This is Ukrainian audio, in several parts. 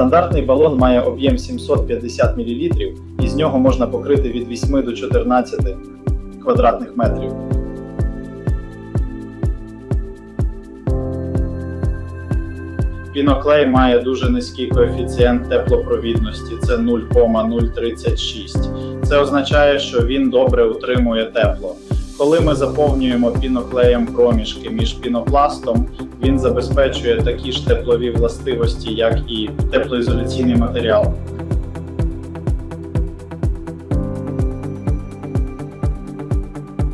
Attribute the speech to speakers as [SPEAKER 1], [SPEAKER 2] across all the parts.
[SPEAKER 1] Стандартний балон має об'єм 750 мл, і з нього можна покрити від 8 до 14 квадратних метрів. Піноклей має дуже низький коефіцієнт теплопровідності, це 0,036. Це означає, що він добре утримує тепло. Коли ми заповнюємо піноклеєм проміжки між пінопластом, він забезпечує такі ж теплові властивості, як і теплоізоляційний матеріал.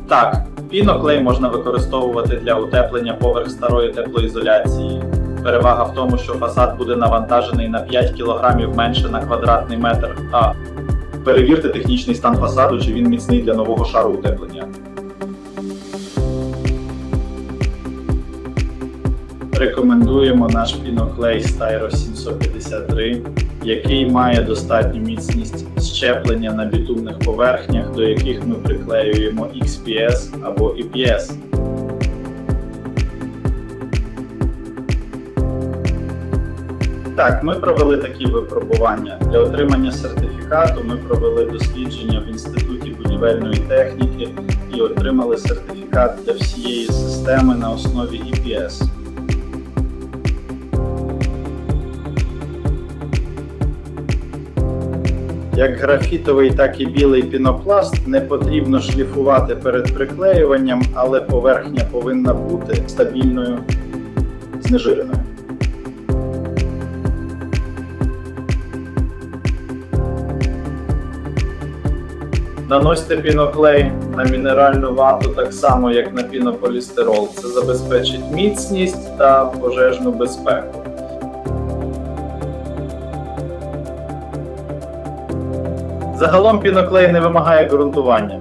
[SPEAKER 1] Так, піноклей можна використовувати для утеплення поверх старої теплоізоляції. Перевага в тому, що фасад буде навантажений на 5 кг менше на квадратний метр. А перевірте технічний стан фасаду, чи він міцний для нового шару утеплення. Рекомендуємо наш піноклей Styro 753, який має достатню міцність щеплення на бітумних поверхнях, до яких ми приклеюємо XPS або EPS. Так, ми провели такі випробування. Для отримання сертифікату ми провели дослідження в Інституті будівельної техніки і отримали сертифікат для всієї системи на основі EPS. Як графітовий, так і білий пінопласт не потрібно шліфувати перед приклеюванням, але поверхня повинна бути стабільною, знежиреною. Наносьте піноклей на мінеральну вату так само, як на пінополістирол. Це забезпечить міцність та пожежну безпеку. Загалом піноклей не вимагає ґрунтування.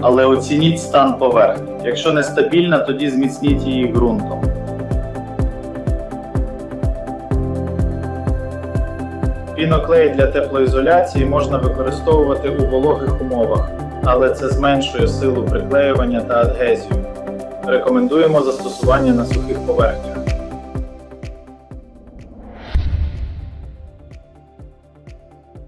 [SPEAKER 1] Але оцініть стан поверхні. Якщо нестабільна, тоді зміцніть її ґрунтом. Піноклей для теплоізоляції можна використовувати у вологих умовах, але це зменшує силу приклеювання та адгезію. Рекомендуємо застосування на сухих поверхнях.